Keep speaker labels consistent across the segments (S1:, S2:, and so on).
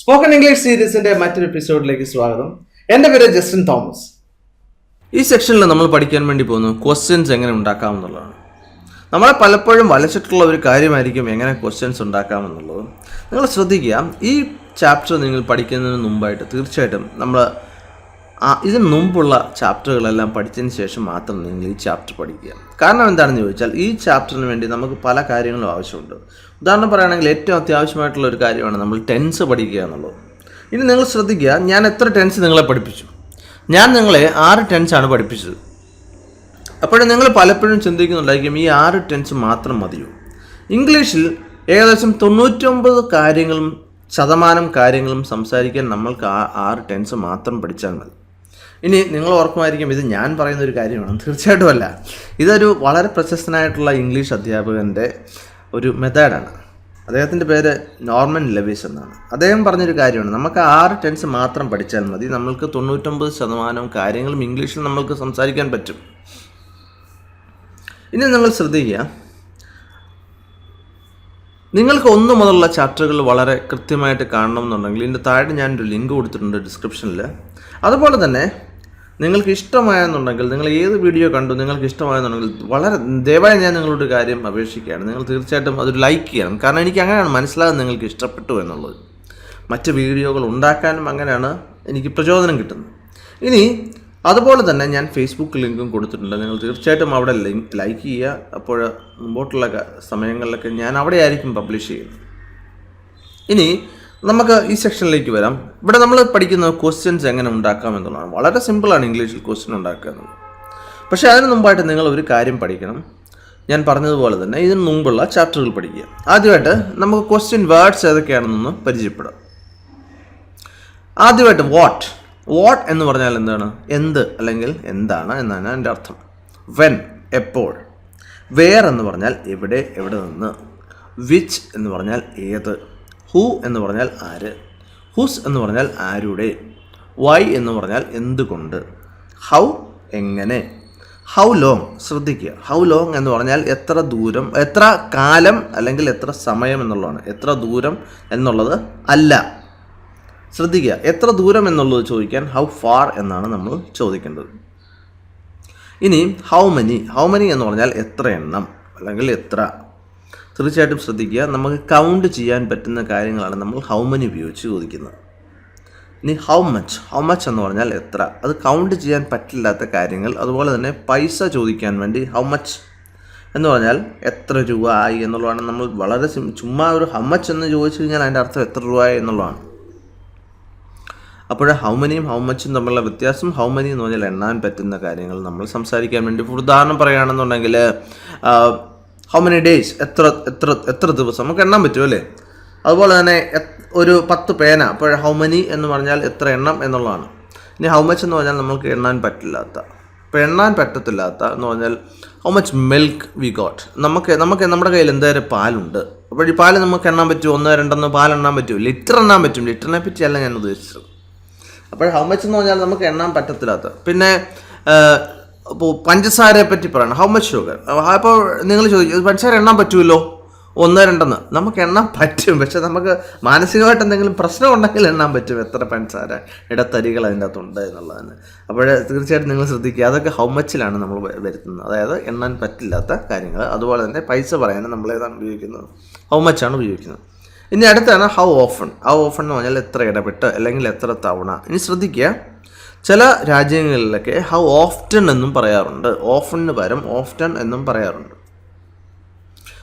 S1: Spoken English സീരീസിന്റെ മറ്റൊരു എപ്പിസോഡിലേക്ക് സ്വാഗതം. എന്റെ പേര് ജസ്റ്റിൻ തോമസ്.
S2: ഈ സെക്ഷനിൽ നമ്മൾ പഠിക്കാൻ വേണ്ടി പോകുന്നത് ക്വസ്റ്റ്യൻസ് എങ്ങനെ ഉണ്ടാക്കാം എന്നുള്ളതാണ് നമ്മളെ പലപ്പോഴും വലച്ചിട്ടുള്ള ഒരു കാര്യമായിരിക്കും എങ്ങനെ ക്വസ്റ്റ്യൻസ് ഉണ്ടാക്കാമെന്നുള്ളത്. നിങ്ങൾ ശ്രദ്ധിക്കുക ഈ ചാപ്റ്റർ നിങ്ങൾ പഠിക്കുന്നതിന് മുമ്പായിട്ട് തീർച്ചയായിട്ടും നമ്മൾ ഇതിന് മുമ്പുള്ള ചാപ്റ്ററുകളെല്ലാം പഠിച്ചതിന് ശേഷം മാത്രം നിങ്ങൾ ഈ ചാപ്റ്റർ പഠിക്കുക. കാരണം എന്താണെന്ന് ചോദിച്ചാൽ ഈ ചാപ്റ്ററിന് വേണ്ടി നമുക്ക് പല കാര്യങ്ങളും ആവശ്യമുണ്ട്. ഉദാഹരണം പറയുകയാണെങ്കിൽ ഏറ്റവും അത്യാവശ്യമായിട്ടുള്ള ഒരു കാര്യമാണ് നമ്മൾ ടെൻസ് പഠിക്കുക എന്നുള്ളത്. ഇനി നിങ്ങൾ ശ്രദ്ധിക്കുക ഞാൻ എത്ര ടെൻസ് നിങ്ങളെ പഠിപ്പിച്ചു? ഞാൻ നിങ്ങളെ ആറ് ടെൻസാണ് പഠിപ്പിച്ചത്. അപ്പോഴും നിങ്ങൾ പലപ്പോഴും ചിന്തിക്കുന്നുണ്ടായിരിക്കും ഈ ആറ് ടെൻസ് മാത്രം മതിയോ? ഇംഗ്ലീഷിൽ ഏകദേശം തൊണ്ണൂറ്റൊമ്പത് കാര്യങ്ങളും ശതമാനം കാര്യങ്ങളും സംസാരിക്കാൻ നമ്മൾക്ക് ആ ആറ് ടെൻസ് മാത്രം പഠിച്ചാൽ മതി. ഇനി നിങ്ങൾ ഓർക്കുമായിരിക്കും ഇത് ഞാൻ പറയുന്ന ഒരു കാര്യമാണ്. തീർച്ചയായിട്ടും അല്ല. ഇതൊരു വളരെ പ്രശസ്തനായിട്ടുള്ള ഇംഗ്ലീഷ് അധ്യാപകന്റെ ഒരു മെത്തേഡാണ്. അദ്ദേഹത്തിന്റെ പേര് നോർമൻ ലെവിസ് എന്നാണ്. അദ്ദേഹം പറഞ്ഞൊരു കാര്യമാണ്. നമുക്ക് ആറ് ടെൻസ് മാത്രം പഠിച്ചാൽ മതി. നമ്മൾക്ക് തൊണ്ണൂറ്റൊമ്പത് ശതമാനം കാര്യങ്ങളും ഇംഗ്ലീഷിൽ നമ്മൾക്ക് സംസാരിക്കാൻ പറ്റും. ഇനി നിങ്ങൾ ശ്രദ്ധിക്കുക. നിങ്ങൾക്ക് ഒന്ന് മുതലുള്ള ചാപ്റ്ററുകൾ വളരെ കൃത്യമായിട്ട് കാണണമെന്നുണ്ടെങ്കിൽ ഇതിന്റെ താഴെ ഞാനൊരു ലിങ്ക് കൊടുത്തിട്ടുണ്ട് ഡിസ്ക്രിപ്ഷനിൽ അതുപോലെ തന്നെ നിങ്ങൾക്ക് ഇഷ്ടമായെന്നുണ്ടെങ്കിൽ നിങ്ങൾ ഏത് വീഡിയോ കണ്ടു നിങ്ങൾക്ക് ഇഷ്ടമായെന്നുണ്ടെങ്കിൽ വളരെ ദയവായി ഞാൻ നിങ്ങളോട് കാര്യം അപേക്ഷിക്കുകയാണ്. നിങ്ങൾ തീർച്ചയായിട്ടും അതൊരു ലൈക്ക് ചെയ്യണം. കാരണം എനിക്ക് അങ്ങനെയാണ് മനസ്സിലാകുന്നത് നിങ്ങൾക്ക് ഇഷ്ടപ്പെട്ടു എന്നുള്ളത്. മറ്റ് വീഡിയോകൾ ഉണ്ടാക്കാനും അങ്ങനെയാണ് എനിക്ക് പ്രചോദനം കിട്ടുന്നത്. ഇനി അതുപോലെ തന്നെ ഞാൻ ഫേസ്ബുക്ക് ലിങ്കും കൊടുത്തിട്ടുണ്ട്. നിങ്ങൾ തീർച്ചയായിട്ടും അവിടെ ലിങ്ക് ലൈക്ക് ചെയ്യുക. അപ്പോൾ മുമ്പോട്ടുള്ള സമയങ്ങളിലൊക്കെ ഞാൻ അവിടെ ആയിരിക്കും പബ്ലിഷ് ചെയ്യുന്നത്. ഇനി നമുക്ക് ഈ സെക്ഷനിലേക്ക് വരാം. ഇവിടെ നമ്മൾ പഠിക്കുന്ന ക്വസ്റ്റ്യൻസ് എങ്ങനെ ഉണ്ടാക്കാം എന്നുള്ളതാണ്. വളരെ സിമ്പിളാണ് ഇംഗ്ലീഷിൽ ക്വസ്റ്റ്യൻ ഉണ്ടാക്കുക എന്നുള്ളത്. പക്ഷേ അതിന് മുമ്പായിട്ട് നിങ്ങൾ ഒരു കാര്യം പഠിക്കണം. ഞാൻ പറഞ്ഞതുപോലെ തന്നെ ഇതിന് മുമ്പുള്ള ചാപ്റ്ററുകൾ പഠിക്കുക. ആദ്യമായിട്ട് നമുക്ക് ക്വസ്റ്റ്യൻ വേർഡ്സ് ഏതൊക്കെയാണെന്നൊന്ന് പരിചയപ്പെടാം. ആദ്യമായിട്ട് വാട്ട് വാട്ട് എന്ന് പറഞ്ഞാൽ എന്താണ്? എന്ത് അല്ലെങ്കിൽ എന്താണ് എന്നാണ് എന്റെ അർത്ഥം. വെൻ എപ്പോൾ. വേർ എന്ന് പറഞ്ഞാൽ എവിടെ എവിടെ നിന്ന്. വിച്ച് എന്ന് പറഞ്ഞാൽ ഏത്. ഹൂ എന്ന് പറഞ്ഞാൽ ആര്? ഹുസ് എന്ന് പറഞ്ഞാൽ ആരുടെ? വൈ എന്ന് പറഞ്ഞാൽ എന്തുകൊണ്ട്? ഹൗ എങ്ങനെ? How long? ശ്രദ്ധിക്കുക. ഹൗ ലോങ് എന്ന് പറഞ്ഞാൽ എത്ര ദൂരം എത്ര കാലം അല്ലെങ്കിൽ എത്ര സമയം എന്നുള്ളതാണ്. എത്ര ദൂരം എന്നുള്ളത് അല്ല. ശ്രദ്ധിക്കുക. എത്ര ദൂരം എന്നുള്ളത് ചോദിക്കാൻ ഹൗ ഫാർ എന്നാണ് നമ്മൾ ചോദിക്കേണ്ടത്. ഇനി ഹൗ മെനി? ഹൗ മെനി എന്ന് പറഞ്ഞാൽ എത്ര എണ്ണം അല്ലെങ്കിൽ എത്ര? തീർച്ചയായിട്ടും ശ്രദ്ധിക്കുക. നമുക്ക് കൗണ്ട് ചെയ്യാൻ പറ്റുന്ന കാര്യങ്ങളാണ് നമ്മൾ ഹൗ മനി ഉപയോഗിച്ച് ചോദിക്കുന്നത്. ഇനി ഹൗ മച്ച് ഹൗ മച്ച് എന്ന് പറഞ്ഞാൽ എത്ര? അത് കൗണ്ട് ചെയ്യാൻ പറ്റില്ലാത്ത കാര്യങ്ങൾ. അതുപോലെ തന്നെ പൈസ ചോദിക്കാൻ വേണ്ടി ഹൗ മച്ച് എന്ന് പറഞ്ഞാൽ എത്ര രൂപ ആയി എന്നുള്ളതാണ് നമ്മൾ വളരെ ചുമ്മാ ഒരു ഹൗ മച്ച് എന്ന് ചോദിച്ചു കഴിഞ്ഞാൽ അതിന്റെ അർത്ഥം എത്ര രൂപ ആയി എന്നുള്ളതാണ്. അപ്പോൾ ഹൗ മനിയും ഹൗ മച്ചും തമ്മിലുള്ള വ്യത്യാസം ഹൗ മനി എന്ന് പറഞ്ഞാൽ എണ്ണാൻ പറ്റുന്ന കാര്യങ്ങൾ നമ്മൾ സംസാരിക്കാൻ വേണ്ടി. ഉദാഹരണം പറയുകയാണെന്നുണ്ടെങ്കിൽ ഹൗ മെനി ഡേയ്സ് എത്ര എത്ര എത്ര ദിവസം? നമുക്ക് എണ്ണാൻ പറ്റും അല്ലേ? അതുപോലെ തന്നെ ഒരു പത്ത് പേന. അപ്പോൾ ഹൗ മെനി എന്ന് പറഞ്ഞാൽ എത്ര എണ്ണം എന്നുള്ളതാണ്. ഇനി ഹൗ മച്ച് എന്ന് പറഞ്ഞാൽ നമുക്ക് എണ്ണാൻ പറ്റില്ലാത്ത. ഇപ്പോൾ എണ്ണാൻ പറ്റത്തില്ലാത്ത എന്ന് പറഞ്ഞാൽ how much milk we got നമുക്ക് നമുക്ക് നമ്മുടെ കയ്യിൽ എന്തേരം പാലുണ്ട്? അപ്പോൾ ഈ പാൽ നമുക്ക് എണ്ണാൻ പറ്റുമോ? ഒന്നോ രണ്ടെന്നോ പാൽ എണ്ണാൻ പറ്റുമോ? ലിറ്റർ എണ്ണാൻ പറ്റും. ലിറ്ററിനെ പറ്റിയല്ല ഞാൻ ഉദ്ദേശിച്ചത്. അപ്പോൾ ഹൗ മച്ച് എന്ന് പറഞ്ഞാൽ നമുക്ക് എണ്ണാൻ പറ്റത്തില്ലാത്ത. പിന്നെ ഇപ്പോൾ പഞ്ചസാരയെ പറ്റി പറയണം. ഹൗ മച്ച് ഷുഗർ അപ്പോൾ നിങ്ങൾ ചോദിക്കും പഞ്ചസാര എണ്ണാൻ പറ്റുമല്ലോ ഒന്ന് രണ്ടെന്ന്. നമുക്ക് എണ്ണാൻ പറ്റും. പക്ഷെ നമുക്ക് മാനസികമായിട്ട് എന്തെങ്കിലും പ്രശ്നം ഉണ്ടെങ്കിൽ എണ്ണാൻ പറ്റും. എത്ര പഞ്ചസാര ഇടത്തരികൾ അതിന്റെ അകത്തുണ്ട് എന്നുള്ളതാണ്. അപ്പോൾ തീർച്ചയായിട്ടും നിങ്ങൾ ശ്രദ്ധിക്കുക. അതൊക്കെ ഹൗ മച്ചിലാണ് നമ്മൾ വരുത്തുന്നത്. അതായത് എണ്ണാൻ പറ്റില്ലാത്ത കാര്യങ്ങൾ. അതുപോലെ തന്നെ പൈസ പറയാനും നമ്മൾ ഏതാണ് ഉപയോഗിക്കുന്നത്? ഹൗ മച്ചാണ് ഉപയോഗിക്കുന്നത്? ഇനി അടുത്താണ് ഹൗ ഓഫൺ ഹൗ ഓഫൺ എന്ന് പറഞ്ഞാൽ എത്ര ഇടപെട്ട് അല്ലെങ്കിൽ എത്ര തവണ. ഇനി ശ്രദ്ധിക്കുക. ചില രാജ്യങ്ങളിലൊക്കെ ഹൗ ഓഫ്റ്റൺ എന്നും പറയാറുണ്ട്. ഓഫണിന് പകരം ഓഫ്റ്റൺ എന്നും പറയാറുണ്ട്.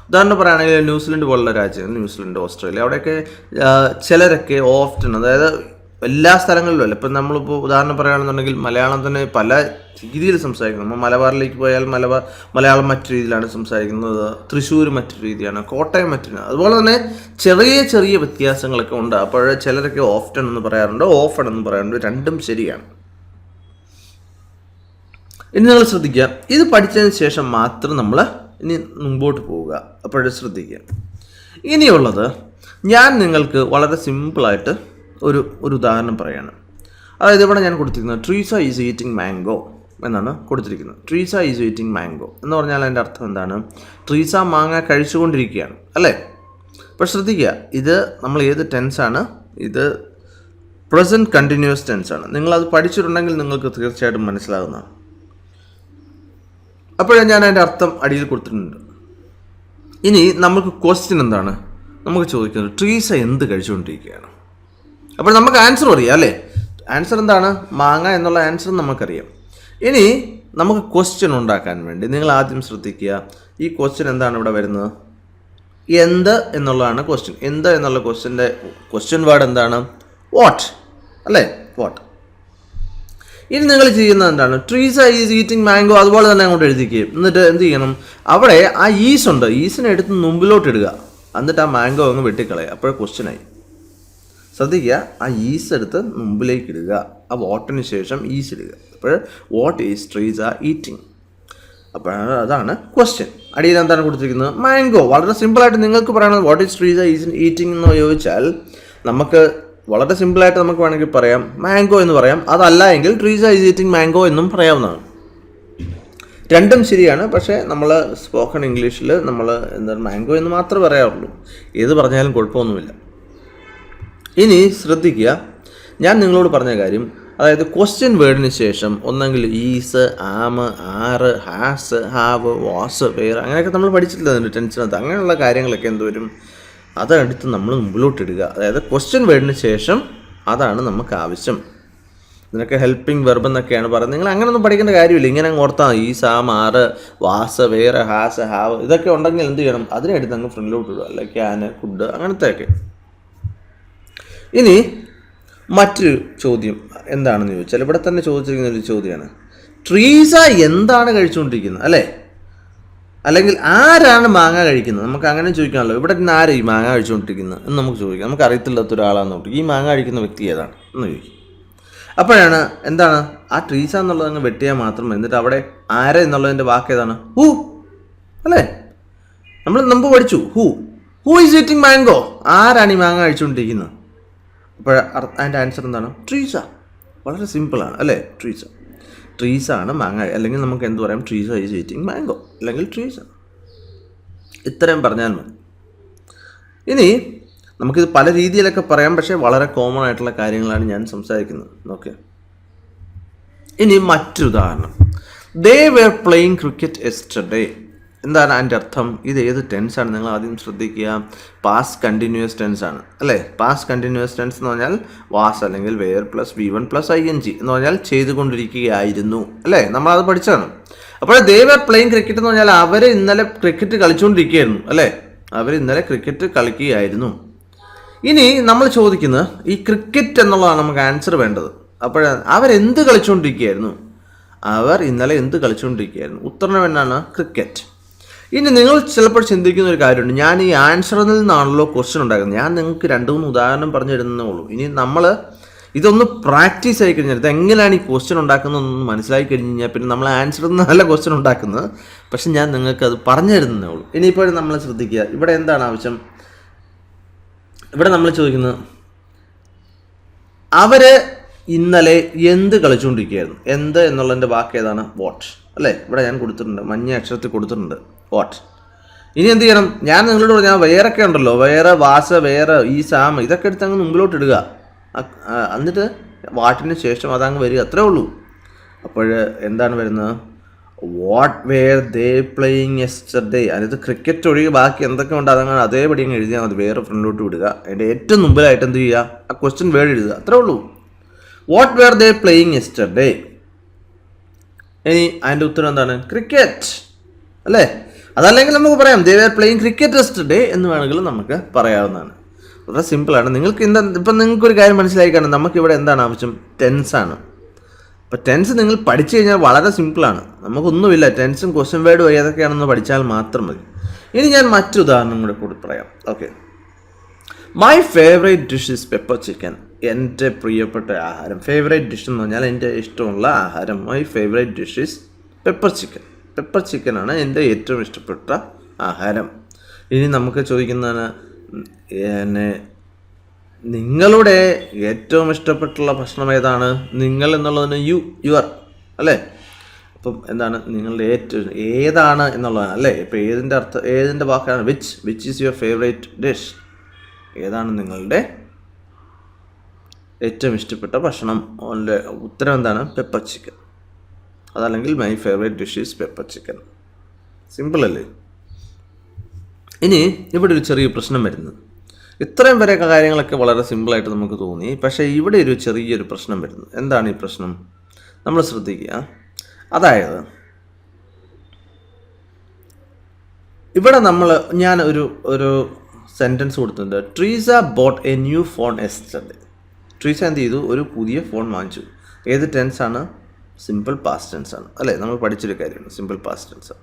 S2: ഉദാഹരണം പറയുകയാണെങ്കിൽ ന്യൂസിലൻഡ് പോലുള്ള രാജ്യങ്ങൾ ന്യൂസിലൻഡ് ഓസ്ട്രേലിയ അവിടെയൊക്കെ ചിലരൊക്കെ ഓഫ്റ്റൺ അതായത് എല്ലാ സ്ഥലങ്ങളിലും അല്ല. ഇപ്പം നമ്മളിപ്പോൾ ഉദാഹരണം പറയുകയാണെന്നുണ്ടെങ്കിൽ മലയാളം തന്നെ പല രീതിയിൽ സംസാരിക്കുന്നു. നമ്മൾ മലബാറിലേക്ക് പോയാൽ മലബാർ മലയാളം മറ്റു രീതിയിലാണ് സംസാരിക്കുന്നത് തൃശ്ശൂർ മറ്റു രീതിയാണ് കോട്ടയം മറ്റു രീതി. അതുപോലെ തന്നെ ചെറിയ ചെറിയ വ്യത്യാസങ്ങളൊക്കെ ഉണ്ട്. അപ്പോൾ ചിലരൊക്കെ ഓഫ്റ്റൺ എന്ന് പറയാറുണ്ട് ഓഫൺ എന്ന് പറയാറുണ്ട് രണ്ടും ശരിയാണ്. ഇനി നിങ്ങൾ ശ്രദ്ധിക്കുക. ഇത് പഠിച്ചതിന് ശേഷം മാത്രം നമ്മൾ ഇനി മുമ്പോട്ട് പോവുക. അപ്പോഴേ ശ്രദ്ധിക്കുക. ഇനിയുള്ളത് ഞാൻ നിങ്ങൾക്ക് വളരെ സിമ്പിളായിട്ട് ഒരു ഒരു ഉദാഹരണം പറയാണ്. അതായത് ഇവിടെ ഞാൻ കൊടുത്തിരിക്കുന്നത് ട്രീസ ഈസ് ഈറ്റിംഗ് മാംഗോ എന്നാണ് കൊടുത്തിരിക്കുന്നത്. ട്രീസ ഈസ് ഈറ്റിംഗ് മാംഗോ എന്ന് പറഞ്ഞാൽ അതിന്റെ അർത്ഥം എന്താണ്? ട്രീസ മാങ്ങ കഴിച്ചുകൊണ്ടിരിക്കുകയാണ് അല്ലേ? അപ്പോൾ ശ്രദ്ധിക്കുക ഇത് നമ്മൾ ഏത് ടെൻസാണ് ഇത് പ്രസന്റ് കണ്ടിന്യൂസ് ടെൻസാണ് നിങ്ങളത് പഠിച്ചിട്ടുണ്ടെങ്കിൽ നിങ്ങൾക്ക് തീർച്ചയായിട്ടും മനസ്സിലാകുന്നതാണ്. അപ്പോഴേ ഞാൻ അതിന്റെ അർത്ഥം അടിയിൽ കൊടുത്തിട്ടുണ്ട്. ഇനി നമുക്ക് ക്വസ്റ്റ്യൻ എന്താണ്? നമുക്ക് ചോദിക്കുന്നത് ട്രീസ എന്ത് കഴിച്ചുകൊണ്ടിരിക്കുകയാണ്? അപ്പോൾ നമുക്ക് ആൻസർ അറിയാം അല്ലേ? ആൻസർ എന്താണ്? മാങ്ങ എന്നുള്ള ആൻസർ നമുക്കറിയാം. ഇനി നമുക്ക് ക്വസ്റ്റ്യൻ ഉണ്ടാക്കാൻ വേണ്ടി നിങ്ങൾ ആദ്യം ശ്രദ്ധിക്കുക ഈ ക്വസ്റ്റ്യൻ എന്താണ് ഇവിടെ വരുന്നത്? എന്ത് എന്നുള്ളതാണ് ക്വസ്റ്റ്യൻ എന്ത് എന്നുള്ള ക്വസ്റ്റ്യന്റെ ക്വസ്റ്റ്യൻ വേർഡ് എന്താണ്? വാട്ട് അല്ലേ? വാട്ട് ഇനി നിങ്ങൾ ചെയ്യുന്നത് എന്താണ്? ട്രീസ് ഈസ് ഈറ്റിംഗ് മാംഗോ അതുപോലെ തന്നെ അങ്ങോട്ട് എഴുതിക്കുകയും എന്നിട്ട് എന്ത് ചെയ്യണം? അവിടെ ആ ഈസ് ഉണ്ട്. ഈസിനെ എടുത്ത് മുമ്പിലോട്ട് ഇടുക. എന്നിട്ട് ആ മാംഗോ അങ്ങ് വെട്ടിക്കളയുക. അപ്പോഴേ ക്വസ്റ്റ്യനായി ശ്രദ്ധിക്കുക. ആ ഈസ് എടുത്ത് മുമ്പിലേക്ക് ഇടുക. ആ വോട്ടിന് ശേഷം ഈസ് ഇടുക. അപ്പോൾ what is Treesa eating അപ്പോൾ അതാണ് ക്വസ്റ്റ്യൻ അടിയിൽ എന്താണ് കൊടുത്തിരിക്കുന്നത്? മാംഗോ വളരെ സിമ്പിളായിട്ട് നിങ്ങൾക്ക് പറയണത് what is Treesa is eating എന്ന് ചോദിച്ചാൽ നമുക്ക് വളരെ സിമ്പിളായിട്ട് നമുക്ക് വേണമെങ്കിൽ പറയാം. മാംഗോ എന്ന് പറയാം. അതല്ല എങ്കിൽ ട്രീസ് ഐസ് ഈറ്റിംഗ് മാംഗോ എന്നും പറയാവുന്നതാണ്. രണ്ടും ശരിയാണ്. പക്ഷേ നമ്മൾ സ്പോക്കൺ ഇംഗ്ലീഷിൽ നമ്മൾ എന്താണ് മാംഗോ എന്ന് മാത്രമേ പറയാറുള്ളൂ. ഏത് പറഞ്ഞാലും കുഴപ്പമൊന്നുമില്ല. ഇനി ശ്രദ്ധിക്കുക. ഞാൻ നിങ്ങളോട് പറഞ്ഞ കാര്യം അതായത് ക്വസ്റ്റ്യൻ വേർഡിന് ശേഷം ഒന്നെങ്കിൽ ഈസ് ആമ് ആറ് ഹാസ് ഹാവ് വാസ് വേർ അങ്ങനെയൊക്കെ നമ്മൾ പഠിച്ചിട്ടില്ല ടെൻഷനകത്ത് അങ്ങനെയുള്ള കാര്യങ്ങളൊക്കെ എന്ത് വരും? അതെടുത്ത് നമ്മൾ മുമ്പിലോട്ട് ഇടുക അതായത് ക്വസ്റ്റ്യൻ വേർഡിന് ശേഷം അതാണ് നമുക്ക് ആവശ്യം. ഇതിനൊക്കെ ഹെൽപ്പിംഗ് വെർബ് എന്നൊക്കെയാണ് പറയുന്നത്. നിങ്ങൾ അങ്ങനെയൊന്നും പഠിക്കേണ്ട കാര്യമില്ല. ഇങ്ങനെ ഓർത്താൽ ഈ സാം ആറ് വാസ വേറെ ഹാസ് ഹാവ് ഇതൊക്കെ ഉണ്ടെങ്കിൽ എന്ത് ചെയ്യണം? അതിനെടുത്ത് അങ്ങ് ഫ്രണ്ടിലോട്ട് ഇടുക. അല്ലെ ക്യാന് ഫുഡ് അങ്ങനത്തെയൊക്കെ. ഇനി മറ്റൊരു ചോദ്യം എന്താണെന്ന് ചോദിച്ചാൽ ഇവിടെ തന്നെ ചോദിച്ചിരിക്കുന്ന ഒരു ചോദ്യമാണ്. ട്രീസ എന്താണ് കഴിച്ചുകൊണ്ടിരിക്കുന്നത്? അല്ലേ? അല്ലെങ്കിൽ ആരാണ് മാങ്ങ കഴിക്കുന്നത്? നമുക്ക് അങ്ങനെ ചോദിക്കാമല്ലോ. ഇവിടെ നിന്ന് ആരാ ഈ മാങ്ങ കഴിച്ചുകൊണ്ടിരിക്കുന്നത് എന്ന് നമുക്ക് ചോദിക്കാം. നമുക്ക് അറിയത്തില്ലാത്ത ഒരാളാന്ന് നോക്കി ഈ മാങ്ങ കഴിക്കുന്ന വ്യക്തി ഏതാണ് എന്ന് ചോദിക്കും. അപ്പോഴാണ് എന്താണ്? ആ ട്രീസ എന്നുള്ളത് അങ്ങ് വെട്ടിയാൽ മാത്രം എന്നിട്ട് അവിടെ ആരെ എന്നുള്ളതിന്റെ വാക്ക് ഏതാണ്? ഹൂ അല്ലേ? നമ്മൾ മുമ്പ് പഠിച്ചു. Who who is eating mango ആരാണ് ഈ മാങ്ങ കഴിച്ചുകൊണ്ടിരിക്കുന്നത്? അപ്പോൾ അതിന്റെ ആൻസർ എന്താണ്? ട്രീസ വളരെ സിമ്പിളാണ് അല്ലേ? ട്രീസ ട്രീസ ആണ് മാങ്ങ. അല്ലെങ്കിൽ നമുക്ക് എന്ത് പറയാം? ട്രീസ് ഐസ് ഈറ്റിംഗ് മാംഗോ അല്ലെങ്കിൽ ട്രീസ് ഇത്രയും പറഞ്ഞാൽ മതി. ഇനി നമുക്കിത് പല രീതിയിലൊക്കെ പറയാം. പക്ഷേ വളരെ കോമൺ ആയിട്ടുള്ള കാര്യങ്ങളാണ് ഞാൻ സംസാരിക്കുന്നത്. ഓക്കെ ഇനി മറ്റൊരു ഉദാഹരണം. They were playing cricket yesterday എന്താണ് അതിന്റെ അർത്ഥം? ഇത് ഏത് ടെൻസാണ് നിങ്ങൾ ആദ്യം ശ്രദ്ധിക്കുക. പാസ് കണ്ടിന്യൂസ് ടെൻസ് ആണ്. അല്ലേ? പാസ് കണ്ടിന്യൂസ് ടെൻസ് എന്ന് പറഞ്ഞാൽ വാസ് അല്ലെങ്കിൽ were plus v one plus i n g എന്ന് പറഞ്ഞാൽ ചെയ്തുകൊണ്ടിരിക്കുകയായിരുന്നു. അല്ലേ? നമ്മളത് പഠിച്ചതാണ്. അപ്പോൾ ദേവർ പ്ലെയിങ് ക്രിക്കറ്റ് എന്ന് പറഞ്ഞാൽ അവർ ഇന്നലെ ക്രിക്കറ്റ് കളിച്ചുകൊണ്ടിരിക്കുകയായിരുന്നു. അല്ലേ? അവർ ഇന്നലെ ക്രിക്കറ്റ് കളിക്കുകയായിരുന്നു. ഇനി നമ്മൾ ചോദിക്കുന്നത് ഈ ക്രിക്കറ്റ് എന്നുള്ളതാണ് നമുക്ക് ആൻസർ വേണ്ടത്. അപ്പോൾ അവരെന്ത് കളിച്ചുകൊണ്ടിരിക്കുകയായിരുന്നു? അവർ ഇന്നലെ എന്ത് കളിച്ചുകൊണ്ടിരിക്കുകയായിരുന്നു? ഉത്തരം എന്നാണ് ക്രിക്കറ്റ് ഇനി നിങ്ങൾ ചിലപ്പോൾ ചിന്തിക്കുന്ന ഒരു കാര്യമുണ്ട്. ഞാൻ ഈ ആൻസറിൽ നിന്നാണല്ലോ ക്വസ്റ്റ്യൻ ഉണ്ടാക്കുന്നത്. ഞാൻ നിങ്ങൾക്ക് രണ്ട് മൂന്ന് ഉദാഹരണം പറഞ്ഞു തരുന്നേ ഉള്ളൂ. ഇനി നമ്മൾ ഇതൊന്ന് പ്രാക്ടീസ് ആയി കഴിഞ്ഞാൽ ഇത് എങ്ങനെയാണ് ഈ ക്വസ്റ്റ്യൻ ഉണ്ടാക്കുന്നതെന്ന് മനസ്സിലാക്കി കഴിഞ്ഞ് കഴിഞ്ഞാൽ പിന്നെ നമ്മൾ ആൻസറിൽ നല്ല ക്വസ്റ്റ്യൻ ഉണ്ടാക്കുന്നത്. പക്ഷെ ഞാൻ നിങ്ങൾക്ക് അത് പറഞ്ഞു തരുന്നേ ഉള്ളൂ. ഇനിയിപ്പോഴും നമ്മൾ ശ്രദ്ധിക്കുക. ഇവിടെ എന്താണ് ആവശ്യം? ഇവിടെ നമ്മൾ ചോദിക്കുന്നത് അവർ ഇന്നലെ എന്ത് കളിച്ചുകൊണ്ടിരിക്കുകയായിരുന്നു? എന്ത് എന്നുള്ളതിന്റെ വാക്ക് ഏതാണ്? വാട്ട് അല്ലേ? ഇവിടെ ഞാൻ കൊടുത്തിട്ടുണ്ട്. മഞ്ഞ അക്ഷരത്തിൽ കൊടുത്തിട്ടുണ്ട്. വാട്ട് ഇനി എന്ത് ചെയ്യണം? ഞാൻ നിങ്ങളോട് പറഞ്ഞാൽ വേറൊക്കെ ഉണ്ടല്ലോ. വേറെ വാസ വേറെ ഈ സാമ ഇതൊക്കെ എടുത്ത് അങ്ങ് മുമ്പിലോട്ട് ഇടുക. എന്നിട്ട് വാട്ടിന് ശേഷം അതങ്ങ് വരിക. അത്രേ ഉള്ളൂ. അപ്പോൾ എന്താണ് വരുന്നത്? What were they playing yesterday അതായത് ക്രിക്കറ്റ് ഒഴികെ ബാക്കി എന്തൊക്കെ ഉണ്ട് അതങ്ങനെ അതേപടി അങ്ങ് എഴുതിയാൽ മതി. വേറെ ഫ്രണ്ടിലോട്ട് വിടുക. അതിന്റെ ഏറ്റവും മുമ്പിലായിട്ട് എന്ത് ചെയ്യുക? ആ ക്വസ്റ്റ്യൻ വേർഡ് എഴുതുക അത്രേ ഉള്ളൂ. What were they playing yesterday ഇനി അതിന്റെ ഉത്തരം എന്താണ്? ക്രിക്കറ്റ് അല്ലേ? അതല്ലെങ്കിൽ നമുക്ക് പറയാം they are playing cricket day എന്ന് വേണമെങ്കിലും നമുക്ക് പറയാവുന്നതാണ്. വളരെ സിമ്പിളാണ് നിങ്ങൾക്ക് എന്താ ഇപ്പം നിങ്ങൾക്കൊരു കാര്യം മനസ്സിലായി കാണും നമുക്കിവിടെ എന്താണ് ആവശ്യം? ടെൻസാണ് അപ്പോൾ ടെൻസ് നിങ്ങൾ പഠിച്ചു കഴിഞ്ഞാൽ വളരെ സിമ്പിളാണ് നമുക്കൊന്നുമില്ല ടെൻസും ക്വസ്റ്റ്യൻ വേർഡും ഏതൊക്കെയാണെന്ന് പഠിച്ചാൽ മാത്രം മതി. ഇനി ഞാൻ മറ്റു ഉദാഹരണം കൂടെ കൂടി പറയാം. Okay my favourite dish is pepper chicken എന്റെ പ്രിയപ്പെട്ട ആഹാരം. ഫേവറേറ്റ് ഡിഷ് എന്ന് പറഞ്ഞാൽ എന്റെ ഇഷ്ടമുള്ള ആഹാരം. My favourite dish is pepper chicken pepper ചിക്കനാണ് എന്റെ ഏറ്റവും ഇഷ്ടപ്പെട്ട ആഹാരം. ഇനി നമുക്ക് ചോദിക്കുന്നതാണ് എന്നെ നിങ്ങളുടെ ഏറ്റവും ഇഷ്ടപ്പെട്ടുള്ള ഭക്ഷണം ഏതാണ്? നിങ്ങൾ എന്നുള്ളതിന് യു യുവർ അല്ലേ? അപ്പം എന്താണ് നിങ്ങളുടെ ഏറ്റവും ഏതാണ് എന്നുള്ളതാണ് അല്ലേ? ഇപ്പം ഏതിന്റെ അർത്ഥം ഏതിന്റെ വാക്കാണ്? Which which is your favourite dish ഏതാണ് നിങ്ങളുടെ ഏറ്റവും ഇഷ്ടപ്പെട്ട ഭക്ഷണം? ഉത്തരം എന്താണ്? Pepper chicken. അതല്ലെങ്കിൽ my favourite dish is pepper chicken simple അല്ലേ? ഇനി ഇവിടെ ഒരു ചെറിയ പ്രശ്നം വരുന്നത് ഇത്രയും വരെ കാര്യങ്ങളൊക്കെ വളരെ സിമ്പിളായിട്ട് നമുക്ക് തോന്നി. പക്ഷേ ഇവിടെ ഒരു ചെറിയൊരു പ്രശ്നം വരുന്നു. എന്താണ് ഈ പ്രശ്നം? നമ്മൾ ശ്രദ്ധിക്കുക. അതായത് ഇവിടെ നമ്മൾ ഞാൻ ഒരു ഒരു സെന്റൻസ് കൊടുത്തിട്ടുണ്ട്. Treesa bought a new phone yesterday Treesa എന്ത് ചെയ്തു? ഒരു പുതിയ ഫോൺ വാങ്ങിച്ചു. ഏത് ടെൻസാണ് സിമ്പിൾ പാസ്റ്റ് ടെൻസ് ആണ്. അല്ലേ? നമ്മൾ പഠിച്ചൊരു കാര്യമാണ്. സിമ്പിൾ പാസ്റ്റ് ടെൻസ്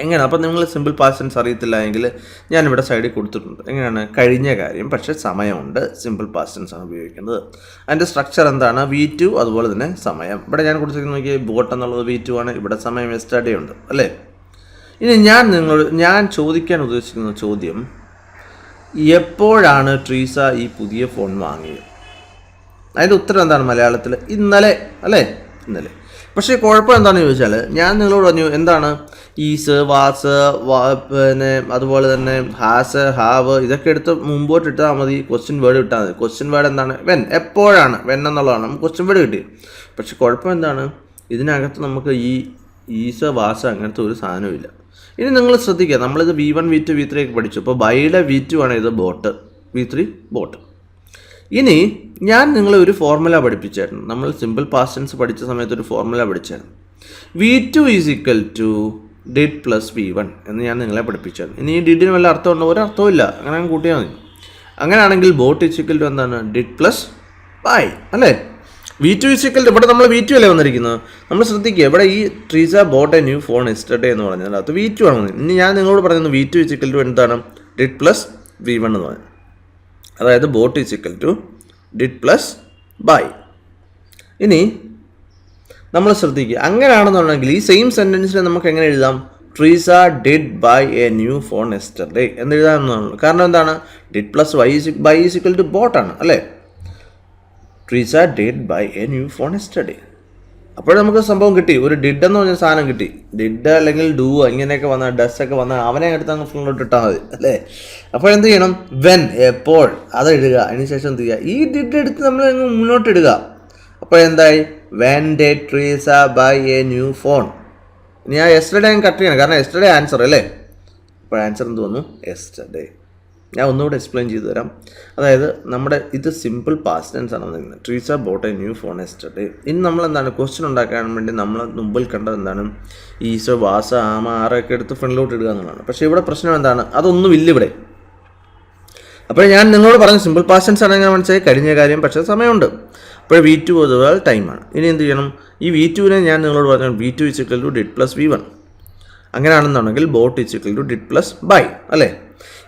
S2: എങ്ങനെ? അപ്പം നിങ്ങൾ സിമ്പിൾ പാസ്റ്റ് ടെൻസ് അറിയത്തില്ല എങ്കിൽ ഞാനിവിടെ സൈഡിൽ കൊടുത്തിട്ടുണ്ട്. എങ്ങനെയാണ്? കഴിഞ്ഞ കാര്യം പക്ഷേ സമയമുണ്ട്. സിമ്പിൾ പാസ്റ്റ് ടെൻസ് ആണ് ഉപയോഗിക്കുന്നത്. അതിന്റെ സ്ട്രക്ചർ എന്താണ്? വി ടു അതുപോലെ തന്നെ സമയം. ഇവിടെ ഞാൻ കൊടുത്തിരിക്കുന്ന നോക്കിയാൽ ബോട്ട് എന്നുള്ളത് വി ടു ആണ്. ഇവിടെ സമയം എസ്റ്റഡി ഉണ്ട്. അല്ലേ? ഇനി ഞാൻ നിങ്ങൾ ഞാൻ ചോദിക്കാൻ ഉദ്ദേശിക്കുന്ന ചോദ്യം എപ്പോഴാണ് ട്രീസ ഈ പുതിയ ഫോൺ വാങ്ങിയത്? അതിന്റെ ഉത്തരം എന്താണ് മലയാളത്തിൽ? ഇന്നലെ. അല്ലേ? ഇന്നലെ പക്ഷേ കുഴപ്പം എന്താണെന്ന് ചോദിച്ചാൽ ഞാൻ നിങ്ങളോട് പറഞ്ഞു എന്താണ് ഈസ് വാസ് പിന്നെ അതുപോലെ തന്നെ ഹാസ് ഹാവ് ഇതൊക്കെ എടുത്ത് മുമ്പോട്ട് ഇട്ടാൽ മതി ക്വസ്റ്റ്യൻ വേർഡ് ഇട്ടാൽ മതി. ക്വസ്റ്റ്യൻ വേർഡ് എന്താണ്? വെൻ. എപ്പോഴാണ്? വെൻ എന്നുള്ളതാണ്. നമുക്ക് ക്വസ്റ്റ്യൻ വേർഡ് കിട്ടി. പക്ഷെ കുഴപ്പം എന്താണ് ഇതിനകത്ത് നമുക്ക് ഈ ഈസ് വാസ് അങ്ങനത്തെ ഒരു സാധനമില്ല ഇനി നിങ്ങൾ ശ്രദ്ധിക്കുക നമ്മളിത് V one V two V three ഒക്കെ പഠിച്ചു. അപ്പോൾ ബൈയുടെ വി ടു ആണ് ഇത് ബോട്ട്. V three boat. ഇനി ഞാൻ നിങ്ങളെ ഒരു ഫോർമുല പഠിപ്പിച്ചായിരുന്നു. നമ്മൾ സിമ്പിൾ പാസ്റ്റൻസ് പഠിച്ച സമയത്ത് ഒരു formula പഠിച്ചായിരുന്നു. V two is equal to did plus V one എന്ന് ഞാൻ നിങ്ങളെ പഠിപ്പിച്ചായിരുന്നു. ഇനി ഈ ഡിഡിന് വല്ല അർത്ഥമുണ്ടോ? ഒരർത്ഥവും ഇല്ല. അങ്ങനെ അങ്ങ് കൂട്ടിയാൽ മതി. അങ്ങനെയാണെങ്കിൽ ബോട്ട് ഈക്വൽ ടു എന്താണ്? ഡിഡ് പ്ലസ് ബൈ അല്ലേ? വി ടു ഈക്വൽ ഇവിടെ നമ്മൾ വി ടു അല്ലേ വന്നിരിക്കുന്നത്? നമ്മൾ ശ്രദ്ധിക്കുക ഇവിടെ ഈ Treesa bought a new phone yesterday എന്ന് പറഞ്ഞാൽ അത് വി ടു ആണ്. ഇനി ഞാൻ നിങ്ങളോട് പറയുന്നത് വി ടു ഈക്വൽ ടു എന്താണ്? ഡിഡ് പ്ലസ് വി വൺ എന്ന് പറഞ്ഞു. അതായത് bought is equal to did plus buy ഇനി നമ്മൾ ശ്രദ്ധിക്കുക. അങ്ങനെയാണെന്നുണ്ടെങ്കിൽ ഈ സെയിം സെന്റൻസിനെ നമുക്ക് എങ്ങനെ എഴുതാം? Treesa did buy a new phone yesterday എന്ന് എഴുതാമെന്നാണ് കാരണം എന്താണ്? Did plus why buy is equal to ബോട്ടാണ് അല്ലേ? Treesa did buy a new phone yesterday അപ്പോൾ നമുക്ക് സംഭവം കിട്ടി. ഒരു ഡിഡ് എന്ന് പറഞ്ഞ സാധനം കിട്ടി. ഡിഡ് അല്ലെങ്കിൽ ഡൂ ഇങ്ങനെയൊക്കെ വന്ന ഡസ് ഒക്കെ വന്നാൽ അവനെ എടുത്ത് അങ്ങ് ഫുള്ളോട്ട് ഇട്ടാൽ മതി അല്ലേ? അപ്പോൾ എന്ത് ചെയ്യണം? വെൻ എപ്പോൾ അത് ഇടുക. അതിനുശേഷം എന്ത് ചെയ്യുക? ഈ ഡിഡ് എടുത്ത് നമ്മൾ അങ്ങ് മുന്നോട്ട് ഇടുക. അപ്പോൾ എന്തായി? When did Treesa buy a new phone ഇനി ആ എസ്റ്റർഡേ ഞാൻ കട്ട് ചെയ്യണം. കാരണം എസ്റ്റർഡേ ആൻസർ അല്ലേ? അപ്പോൾ ആൻസർ എന്ത് വന്നു? എസ്റ്റർഡേ ഞാൻ ഒന്നുകൂടെ എക്സ്പ്ലെയിൻ ചെയ്തു തരാം. അതായത് നമ്മുടെ ഇത് സിമ്പിൾ പാസ്റ്റ് ടെൻസ് ആണ് വന്നിരിക്കുന്നത്. Treesa bought a new phone yesterday ഇനി നമ്മൾ എന്താണ് ക്വസ്റ്റ്യൻ ഉണ്ടാക്കാൻ വേണ്ടി നമ്മൾ മുമ്പിൽ കണ്ടത് എന്താണ്? ഈസോ വാസ ആമ ആറൊക്കെ എടുത്ത് ഫ്രണ്ടിലോട്ട് ഇടുക എന്നുള്ളതാണ്. പക്ഷേ ഇവിടെ പ്രശ്നം എന്താണ്? അതൊന്നും ഇല്ല ഇവിടെ. അപ്പോൾ ഞാൻ നിങ്ങളോട് പറഞ്ഞു സിമ്പിൾ പാസ്റ്റ് ടെൻസ് ആണ് എങ്ങനെ മനസ്സിലായി? കഴിഞ്ഞ കാര്യം പക്ഷേ സമയമുണ്ട്. അപ്പോൾ വി ടു അതുപോലെ ടൈമാണ് ഇനി എന്ത് ചെയ്യണം? ഈ വി ടുവിനെ ഞാൻ നിങ്ങളോട് പറഞ്ഞു V two equal to did plus V one അങ്ങനെയാണെന്നുണ്ടെങ്കിൽ bought equal to did plus buy അല്ലേ?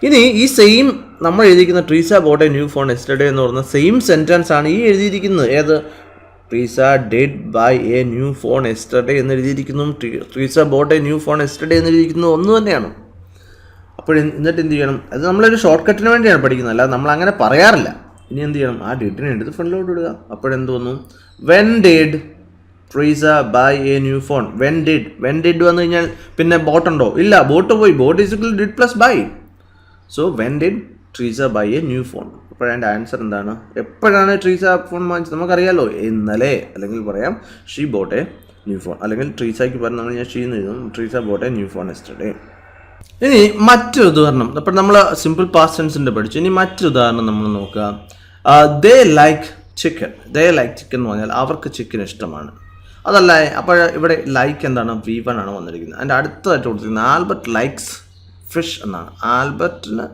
S2: ഇനി ഈ സെയിം നമ്മൾ എഴുതിയിരിക്കുന്ന Treesa bought a new phone yesterday എന്ന് പറയുന്ന സെയിം സെന്റൻസ് ആണ് ഈ എഴുതിയിരിക്കുന്നത്. ഏത്? Treesa did buy a new phone yesterday എന്ന് എഴുതിയിരിക്കുന്നു. Treesa bought a new phone yesterday എന്ന് എഴുതിയിരിക്കുന്നത് ഒന്ന് തന്നെയാണ്. അപ്പോൾ എന്നിട്ട് എന്ത് ചെയ്യണം? അത് നമ്മളൊരു ഷോർട്ട് കട്ടിന് വേണ്ടിയാണ് പഠിക്കുന്നത്. അല്ലാതെ നമ്മൾ അങ്ങനെ പറയാറില്ല. ഇനി എന്ത് ചെയ്യണം? ആ ഡേറ്റിനെ എടുത്ത് ഫ്രണ്ടിലോട്ട് ഇടുക. അപ്പോഴെന്ത് തോന്നും when did Treesa buy a new phone when did when did വന്നു കഴിഞ്ഞാൽ പിന്നെ ബോട്ടുണ്ടോ ഇല്ല ബോട്ട് പോയി. Bought is did plus buy so when did Treesa buy a new phone അപ്പോഴതിന്റെ answer എന്താണ്? എപ്പോഴാണ് ട്രീസ ഫോൺ വാങ്ങിച്ചത്? നമുക്കറിയാലോ ഇന്നലെ അല്ലെങ്കിൽ പറയാം ഷീ ബോട്ട് ന്യൂ ഫോൺ അല്ലെങ്കിൽ ട്രീസയ്ക്ക് പറഞ്ഞു ഞാൻ ഷീ എന്ന് എഴുതും Treesa bought new phone yesterday ഇനി മറ്റൊരു ഉദാഹരണം. അപ്പോൾ നമ്മൾ സിമ്പിൾ പാസ്റ്റ് ടെൻസിന്റെ പഠിച്ചു. ഇനി മറ്റൊരു ഉദാഹരണം നമ്മൾ നോക്കുക. They like chicken they like chicken എന്ന് പറഞ്ഞാൽ അവർക്ക് ചിക്കൻ ഇഷ്ടമാണ്. അതല്ല? അപ്പോൾ ഇവിടെ ലൈക്ക് എന്താണ്? വി വൺ ആണ് വന്നിരിക്കുന്നത്. അതിന്റെ അടുത്തതായിട്ട് കൊടുത്തിരിക്കുന്നത് ആൽബർട്ട് ലൈക്സ് ഫിഷ് എന്നാണ്. ആൽബർട്ടിന്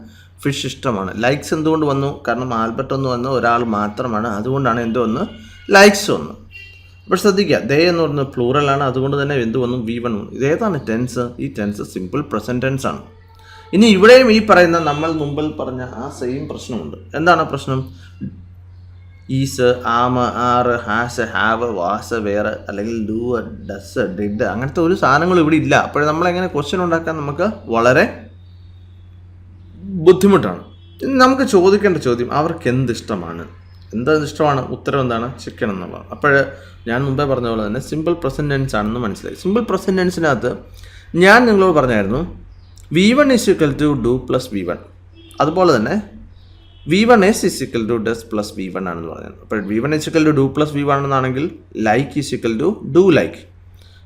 S2: ഫിഷ് ഇഷ്ടമാണ്. ലൈക്സ് എന്തുകൊണ്ട് വന്നു? കാരണം ആൽബർട്ട് എന്ന് വന്ന ഒരാൾ മാത്രമാണ്. അതുകൊണ്ടാണ് എന്ത് വന്ന് ലൈക്സ് വന്നു. അപ്പോൾ ശ്രദ്ധിക്കുക ദേ എന്ന് പറയുന്നത് പ്ലൂറലാണ് അതുകൊണ്ട് തന്നെ എന്ത് വന്നു? വി വൺ വന്നു. ഇതേതാണ് ടെൻസ് ഈ ടെൻസ് സിമ്പിൾ പ്രസന്റ് ടെൻസ് ആണ്. ഇനി ഇവിടെയും ഈ പറയുന്ന നമ്മൾ മുമ്പിൽ പറഞ്ഞ ആ സെയിം പ്രശ്നമുണ്ട്. എന്താണ് പ്രശ്നം? ഈസ് ആമ ആറ് ഹാസ് ഹാവ് വാസ് വേറെ അല്ലെങ്കിൽ ഡു ഡസ് ഡിഡ് അങ്ങനത്തെ ഒരു സാധനങ്ങളും ഇവിടെ ഇല്ല. അപ്പോൾ നമ്മളെങ്ങനെ ക്വസ്റ്റ്യൻ ഉണ്ടാക്കാൻ നമുക്ക് വളരെ ബുദ്ധിമുട്ടാണ്. നമുക്ക് ചോദിക്കേണ്ട ചോദ്യം അവർക്ക് എന്ത് ഇഷ്ടമാണ് എന്ത് ഇഷ്ടമാണ് ഉത്തരം എന്താണ് ചിക്കൻ എന്നുള്ളത്. അപ്പോൾ ഞാൻ മുമ്പേ പറഞ്ഞ പോലെ തന്നെ സിമ്പിൾ പ്രസന്റ് ടെൻസ് ആണെന്ന് മനസ്സിലായി. സിമ്പിൾ പ്രസന്റ് ടെൻസിനകത്ത് ഞാൻ നിങ്ങളോട് പറഞ്ഞായിരുന്നു V one is equal to do plus V one അതുപോലെ തന്നെ V one S is equal to does plus V one ആണെന്ന് പറഞ്ഞത് അപ്പോൾ V one is equal to do plus V one എന്നാണെങ്കിൽ like is equal to do like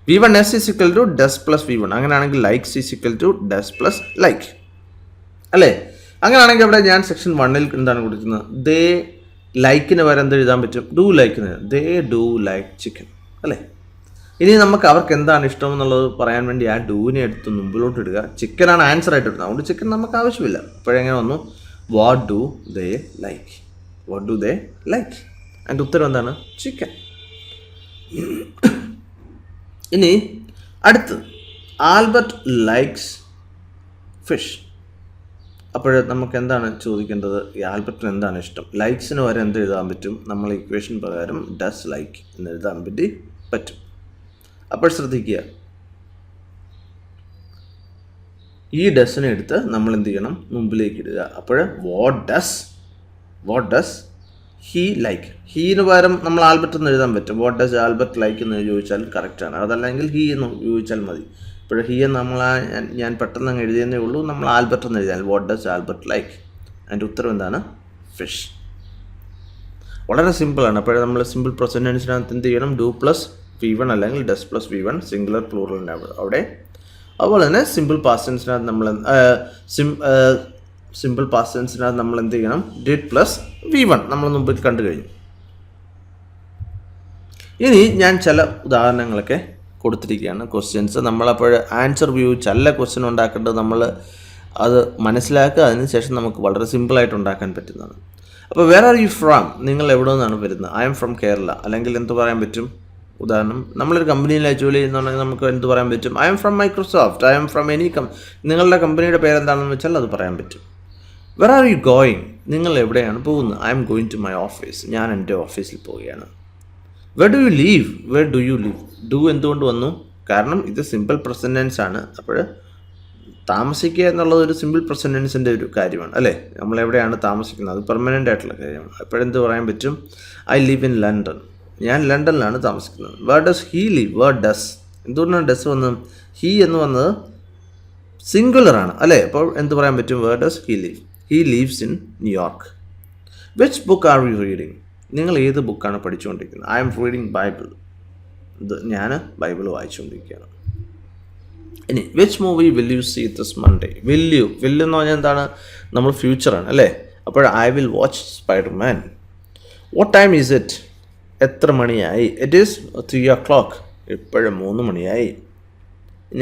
S2: V one S is equal to does plus V one അങ്ങനെയാണെങ്കിൽ likes equal to does plus like അല്ലേ? അങ്ങനെയാണെങ്കിൽ അവിടെ ഞാൻ section വണ്ണിൽ എന്താണ് കൊടുക്കുന്നത്? ദേ ലൈക്കിന് വരെ എന്ത് എഴുതാൻ പറ്റും? ഡു ലൈക്കിന് ദേ ഡു ലൈക്ക് ചിക്കൻ. അല്ലേ? ഇനി നമുക്ക് അവർക്ക് എന്താണ് ഇഷ്ടം എന്നുള്ളത് പറയാൻ വേണ്ടി ആ ഡൂവിനെ എടുത്ത് മുമ്പിലോട്ട് ഇടുക. ചിക്കനാണ് ആൻസർ ആയിട്ട് ഇടുന്നത്. അതുകൊണ്ട് ചിക്കൻ നമുക്ക് ആവശ്യമില്ല. അപ്പോഴെങ്ങനെ വന്നു? What do they like what do they like അതിന്റെ ഉത്തരം എന്താണ്? ചിക്കൻ ഇനി അടുത്ത്. ആൽബർട്ട് ലൈക്സ് ഫിഷ് അപ്പോൾ നമുക്ക് എന്താണ് ചോദിക്കേണ്ടത്? ഈ ആൽബർട്ടിന് എന്താണ് ഇഷ്ടം? ലൈക്സിന് വരെ എന്ത് എഴുതാൻ പറ്റും? നമ്മൾ ഇക്വേഷൻ പ്രകാരം ഡസ് ലൈക്ക് എന്ന് എഴുതാൻ പറ്റി പറ്റും. അപ്പോൾ ശ്രദ്ധിക്കുക. ഈ ഡസിനെ എടുത്ത് നമ്മൾ എന്ത് ചെയ്യണം? മുമ്പിലേക്ക് ഇടുക. അപ്പോൾ what does what does he like ഹീന് പകരം നമ്മൾ ആൽബർട്ട് എന്ന് എഴുതാൻ പറ്റും. വാട്ട് ഡസ് ആൽബർട്ട് ലൈക്ക് എന്ന് ചോദിച്ചാൽ കറക്റ്റാണ് അതല്ലെങ്കിൽ ഹീ എന്ന് ചോദിച്ചാൽ മതി. ഇപ്പോൾ ഹീ എന്ന് നമ്മൾ ഞാൻ പെട്ടെന്ന് അങ്ങ് എഴുതിയെന്നേ ഉള്ളൂ. നമ്മൾ ആൽബർട്ട് എന്ന് എഴുതിയാൽ വാട്ട് ഡസ് ആൽബർട്ട് ലൈക്ക് അതിന്റെ ഉത്തരം എന്താണ്? ഫിഷ് വളരെ സിമ്പിളാണ് അപ്പോഴേ നമ്മൾ സിമ്പിൾ പ്രസന്റൻസിനകത്ത് എന്ത് ചെയ്യണം? ഡു പ്ലസ് വി വൺ അല്ലെങ്കിൽ does plus V one singular പ്ലൂറലിന്റെ അവിടെ അതുപോലെ തന്നെ സിമ്പിൾ പാസ്റ്റൻസിനകത്ത് നമ്മൾ സിം സിമ്പിൾ പാസ്റ്റൻസിനകത്ത് നമ്മൾ എന്ത് ചെയ്യണം? ഡിഡ് പ്ലസ് വി വൺ നമ്മൾ മുമ്പ് കണ്ടു കഴിഞ്ഞു. ഇനി ഞാൻ ചില ഉദാഹരണങ്ങളൊക്കെ കൊടുത്തിരിക്കുകയാണ്. ക്വസ്റ്റ്യൻസ് നമ്മളപ്പോൾ ആൻസർ ഉപയോഗിച്ചല്ല ക്വസ്റ്റ്യൻ ഉണ്ടാക്കേണ്ടത് നമ്മൾ അത് മനസ്സിലാക്കുക. അതിനുശേഷം നമുക്ക് വളരെ സിമ്പിളായിട്ട് ഉണ്ടാക്കാൻ പറ്റുന്നതാണ്. അപ്പോൾ വേർ ആർ യു ഫ്രം നിങ്ങൾ എവിടെ നിന്നാണ് വരുന്നത്? ഐ എം ഫ്രം കേരള അല്ലെങ്കിൽ എന്ത് പറയാൻ പറ്റും? ഉദാഹരണം നമ്മളൊരു കമ്പനിയിലായി ജോലി ചെയ്യുന്നുണ്ടെങ്കിൽ നമുക്ക് എന്ത് പറയാൻ പറ്റും? I'm from Microsoft I'm from any come നിങ്ങളുടെ കമ്പനിയുടെ പേരെന്താണെന്ന് വെച്ചാൽ അത് പറയാൻ പറ്റും. വെർ ആർ യു ഗോയിങ് നിങ്ങൾ എവിടെയാണ് പോകുന്നത്? I'm going to my office ഞാൻ എന്റെ ഓഫീസിൽ പോവുകയാണ്. Where do you live where do you live do എന്തുകൊണ്ട് വന്നു? കാരണം ഇത് സിമ്പിൾ പ്രസന്റൻസ് ആണ്. അപ്പോൾ താമസിക്കുക എന്നുള്ളത് ഒരു സിമ്പിൾ പ്രസന്റൻസിന്റെ ഒരു കാര്യമാണ് അല്ലേ? നമ്മൾ എവിടെയാണ് താമസിക്കുന്നത്? അത് പെർമനന്റ് ആയിട്ടുള്ള കാര്യമാണ്. അപ്പോഴെന്ത് പറയാൻ പറ്റും? ഐ ലിവ് ഇൻ ലണ്ടൻ ഞാൻ ലണ്ടനിലാണ് താമസിക്കുന്നത്. Where does he live where does എന്തുകൊണ്ടാണ് ഡസ് വന്നത്? ഹീ എന്ന് വന്നത് സിംഗുലറാണ് അല്ലേ? അപ്പോൾ എന്ത് പറയാൻ പറ്റും? Where does he live he lives in New York which book are you reading നിങ്ങൾ ഏത് ബുക്കാണ് പഠിച്ചുകൊണ്ടിരിക്കുന്നത്? ഐ എം റീഡിങ് ബൈബിൾ ഇത് ഞാൻ ബൈബിൾ വായിച്ചുകൊണ്ടിരിക്കുകയാണ്. ഇനി which movie will you see this Monday will you will എന്ന് പറഞ്ഞാൽ എന്താണ്? നമ്മൾ ഫ്യൂച്ചറാണ് അല്ലേ? അപ്പോൾ I will watch Spider Man what time is it എത്ര മണിയായി? It is three o'clock ഇപ്പോഴും മൂന്ന് മണിയായി.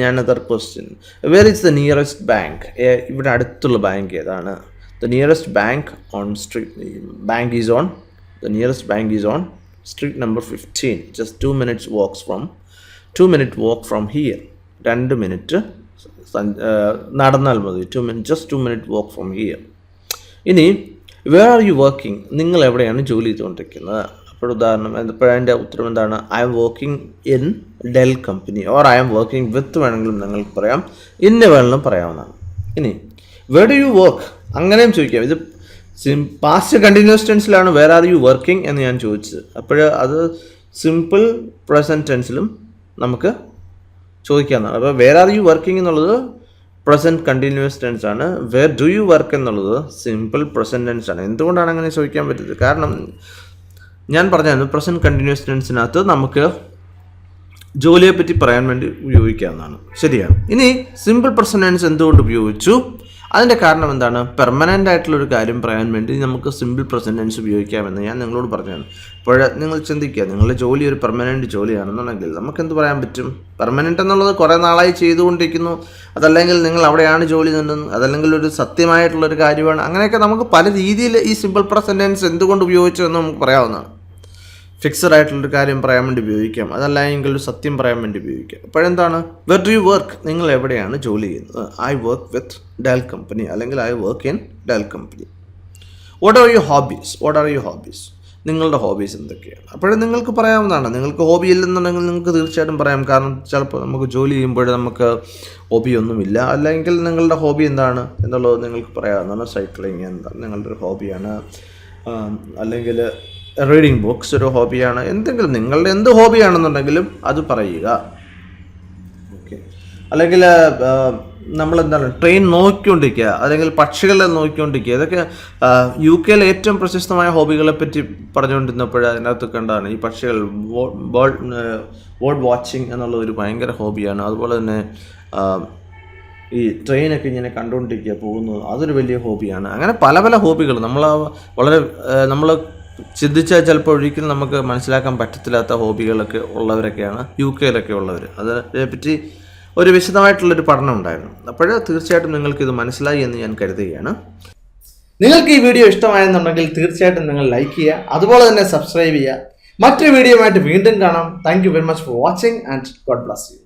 S2: ഞാൻ other question where is the nearest bank ഇവിടെ അടുത്തുള്ള ബാങ്ക് ഏതാണ്? The nearest bank on street bank is on the nearest bank is on street number fifteen just two minutes walks from two minute walk from here രണ്ട് minute നടന്നാൽ മതി. Two minute just two minute walk from here ഇനി where are you working നിങ്ങൾ എവിടെയാണ് ജോലി ചെയ്തുകൊണ്ടിരിക്കുന്നത്? അപ്പോൾ ഉദാഹരണം അതിന്റെ ഉത്തരം എന്താണ്? I'm working in Dell company or I'm working with വേണമെങ്കിലും നിങ്ങൾക്ക് പറയാം ഇന്ന വേണമെങ്കിലും പറയാവുന്നതാണ്. ഇനി വേർ ഡു യു വർക്ക് അങ്ങനെയും ചോദിക്കാം. ഇത് പാസ്റ്റ് കണ്ടിന്യൂസ് ടെൻസിലാണ് വേർ ആർ യു വർക്കിംഗ് എന്ന് ഞാൻ ചോദിച്ചത്. അപ്പോൾ അത് സിമ്പിൾ പ്രസന്റ് ടെൻസിലും നമുക്ക് ചോദിക്കാവുന്നതാണ്. അപ്പോൾ വേർ ആർ യു വർക്കിംഗ് എന്നുള്ളത് പ്രസന്റ് കണ്ടിന്യൂസ് ടെൻസ് ആണ്. വേർ ഡു യു വർക്ക് എന്നുള്ളത് സിമ്പിൾ പ്രസന്റ് ടെൻസ് ആണ്. എന്തുകൊണ്ടാണ് അങ്ങനെ ചോദിക്കാൻ പറ്റുന്നത് കാരണം ഞാൻ പറഞ്ഞായിരുന്നു പ്രസന്റ് കണ്ടിന്യൂസ് ടെൻസിനകത്ത് നമുക്ക് ജോലിയെ പറ്റി പറയാൻ വേണ്ടി ഉപയോഗിക്കാവുന്നതാണ്. ശരിയാണ്. ഇനി സിമ്പിൾ പ്രസന്റ് ടെൻസ് എന്തുകൊണ്ട് ഉപയോഗിച്ചു? അതിന്റെ കാരണം എന്താണ്? പെർമനന്റ് ആയിട്ടുള്ള ഒരു കാര്യം പറയാൻ വേണ്ടി നമുക്ക് സിമ്പിൾ പ്രസന്റൻസ് ഉപയോഗിക്കാമെന്ന് ഞാൻ നിങ്ങളോട് പറഞ്ഞതാണ്. ഇപ്പോൾ നിങ്ങൾ ചിന്തിക്കുക നിങ്ങളുടെ ജോലി ഒരു പെർമനന്റ് ജോലിയാണെന്നുണ്ടെങ്കിൽ നമുക്ക് എന്ത് പറയാൻ പറ്റും? പെർമനന്റ് എന്നുള്ളത് കുറേ നാളായി ചെയ്തുകൊണ്ടിരിക്കുന്നു. അതല്ലെങ്കിൽ നിങ്ങൾ അവിടെയാണ് ജോലി നിന്നത് അതല്ലെങ്കിൽ ഒരു സത്യമായിട്ടുള്ളൊരു കാര്യമാണ്. അങ്ങനെയൊക്കെ നമുക്ക് പല രീതിയിൽ ഈ സിമ്പിൾ പ്രസന്റൻസ് എന്തുകൊണ്ട് ഉപയോഗിച്ചു എന്ന് നമുക്ക് പറയാവുന്നതാണ്. ഫിക്സഡ് ആയിട്ടുള്ളൊരു കാര്യം പറയാൻ വേണ്ടി ഉപയോഗിക്കാം. അതല്ല എങ്കിൽ ഒരു സത്യം പറയാൻ വേണ്ടി ഉപയോഗിക്കാം. അപ്പോഴെന്താണ്? വെർ ഡു യു വർക്ക് നിങ്ങൾ എവിടെയാണ് ജോലി ചെയ്യുന്നത്? I work with Dell company അല്ലെങ്കിൽ I work in Dell company what are you hobbies what are you hobbies നിങ്ങളുടെ ഹോബീസ് എന്തൊക്കെയാണ്? അപ്പോഴും നിങ്ങൾക്ക് പറയാവുന്നതാണ്. നിങ്ങൾക്ക് ഹോബി ഇല്ലെന്നുണ്ടെങ്കിൽ നിങ്ങൾക്ക് തീർച്ചയായിട്ടും പറയാം. കാരണം ചിലപ്പോൾ നമുക്ക് ജോലി ചെയ്യുമ്പോൾ നമുക്ക് ഹോബി ഒന്നുമില്ല. അല്ലെങ്കിൽ നിങ്ങളുടെ ഹോബി എന്താണ് എന്നുള്ളത് നിങ്ങൾക്ക് പറയാവുന്നതാണ്. സൈക്ലിങ് എന്താണ് നിങ്ങളുടെ ഒരു ഹോബിയാണ് അല്ലെങ്കിൽ റീഡിങ് ബുക്സ് ഒരു ഹോബിയാണ് എന്തെങ്കിലും നിങ്ങളുടെ എന്ത് ഹോബിയാണെന്നുണ്ടെങ്കിലും അത് പറയുക. ഓക്കെ അല്ലെങ്കിൽ നമ്മളെന്താണ് ട്രെയിൻ നോക്കിക്കൊണ്ടിരിക്കുക. അല്ലെങ്കിൽ പക്ഷികളെ നോക്കിക്കൊണ്ടിരിക്കുക. ഇതൊക്കെ യു കെയിലെ ഏറ്റവും പ്രശസ്തമായ ഹോബികളെ പറ്റി പറഞ്ഞുകൊണ്ടിരുന്നപ്പോൾ അതിനകത്ത് കണ്ടാണ് ഈ പക്ഷികൾ ബോർഡ് വാച്ചിങ് എന്നുള്ള ഒരു ഭയങ്കര ഹോബിയാണ് അതുപോലെ തന്നെ ഈ ട്രെയിനൊക്കെ ഇങ്ങനെ കണ്ടുകൊണ്ടിരിക്കുക പോകുന്നത് അതൊരു വലിയ ഹോബിയാണ് അങ്ങനെ പല പല ഹോബികൾ നമ്മൾ വളരെ നമ്മൾ ചിന്തിച്ചാൽ ചിലപ്പോൾ ഒരിക്കലും നമുക്ക് മനസ്സിലാക്കാൻ പറ്റത്തില്ലാത്ത ഹോബികളൊക്കെ ഉള്ളവരൊക്കെയാണ് യു കെയിലൊക്കെ ഉള്ളവർ അതിനെപ്പറ്റി ഒരു വിശദമായിട്ടുള്ളൊരു പഠനം ഉണ്ടായിരുന്നു. അപ്പോൾ തീർച്ചയായിട്ടും നിങ്ങൾക്ക് ഇത് മനസ്സിലായി എന്ന് ഞാൻ കരുതുകയാണ്.
S1: നിങ്ങൾക്ക് ഈ വീഡിയോ ഇഷ്ടമായെന്നുണ്ടെങ്കിൽ തീർച്ചയായിട്ടും നിങ്ങൾ ലൈക്ക് ചെയ്യുക അതുപോലെ തന്നെ സബ്സ്ക്രൈബ് ചെയ്യുക. മറ്റൊരു വീഡിയോയുമായിട്ട് വീണ്ടും കാണാം. Thank you very much for watching and God bless you